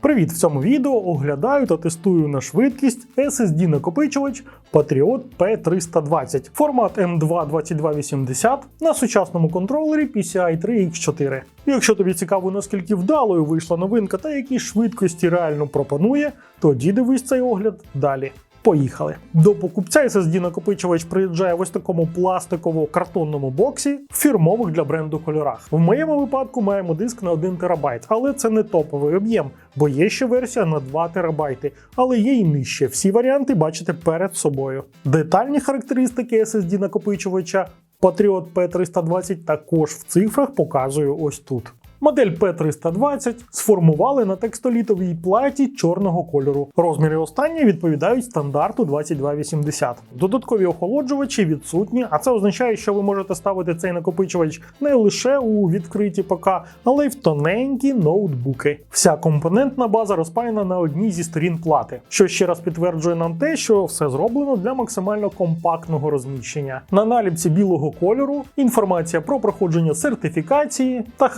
Привіт! В цьому відео оглядаю та тестую на швидкість SSD накопичувач Patriot P320 формат M2 2280 на сучасному контролері PCI 3X4. Якщо тобі цікаво, наскільки вдалою вийшла новинка та які швидкості реально пропонує, тоді дивись цей огляд далі. Поїхали. До покупця SSD накопичувач приїжджає в ось такому пластиково-картонному боксі в фірмових для бренду кольорах. В моєму випадку маємо диск на 1 терабайт, але це не топовий об'єм, бо є ще версія на 2 терабайти, але є і нижче. Всі варіанти бачите перед собою. Детальні характеристики SSD накопичувача Patriot P320 також в цифрах показую ось тут. Модель P320 сформували на текстолітовій платі чорного кольору. Розміри останні відповідають стандарту 2280. Додаткові охолоджувачі відсутні, а це означає, що ви можете ставити цей накопичувач не лише у відкриті ПК, але й в тоненькі ноутбуки. Вся компонентна база розпаяна на одній зі сторін плати, що ще раз підтверджує нам те, що все зроблено для максимально компактного розміщення. На наліпці білого кольору інформація про проходження сертифікації та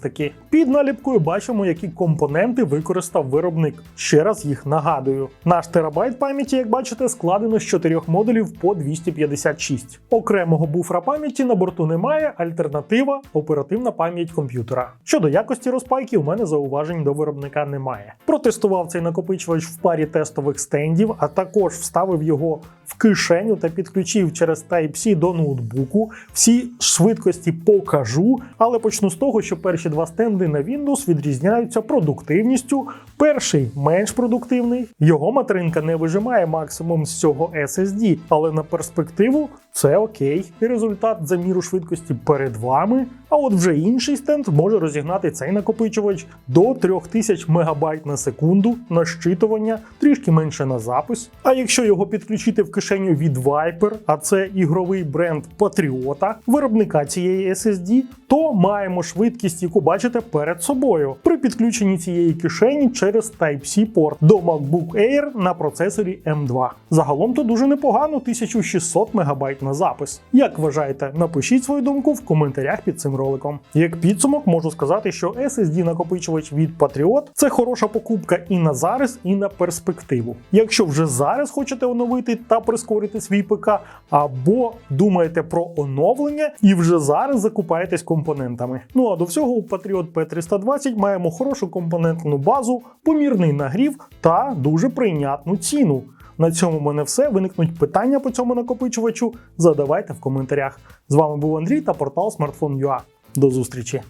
характеристики. Під наліпкою бачимо, які компоненти використав виробник. Ще раз їх нагадую. Наш терабайт пам'яті, як бачите, складено з чотирьох модулів по 256. Окремого буфера пам'яті на борту немає. Альтернатива оперативна пам'ять комп'ютера. Щодо якості розпайки, у мене зауважень до виробника немає. Протестував цей накопичувач в парі тестових стендів, а також вставив його в кишеню та підключив через Type-C до ноутбуку. Всі швидкості покажу, але почну з того, що перші два стенди на Windows відрізняються продуктивністю. Перший менш продуктивний, його материнка не вижимає максимум з цього SSD, але на перспективу це окей. І результат заміру швидкості перед вами. А от вже інший стенд може розігнати цей накопичувач до 3000 МБ на секунду на щитування, трішки менше на запис. А якщо його підключити в кишеню від Viper, а це ігровий бренд Patriota, виробника цієї SSD, то маємо швидкість, яку бачите перед собою при підключенні цієї кишені через Type-C порт до MacBook Air на процесорі M2. Загалом то дуже непогано 1600 МБ на запис. Як вважаєте, напишіть свою думку в коментарях під цим роликом. Як підсумок, можу сказати, що SSD накопичувач від Patriot це хороша покупка і на зараз, і на перспективу. Якщо вже зараз хочете оновити та прискорити свій ПК, або думаєте про оновлення і вже зараз закупаєтесь компонентами. Ну а до всього у Patriot P320 маємо хорошу компонентну базу, помірний нагрів та дуже прийнятну ціну. На цьому в мене все. Виникнуть питання по цьому накопичувачу. Задавайте в коментарях. З вами був Андрій та портал Smartphone.ua. До зустрічі!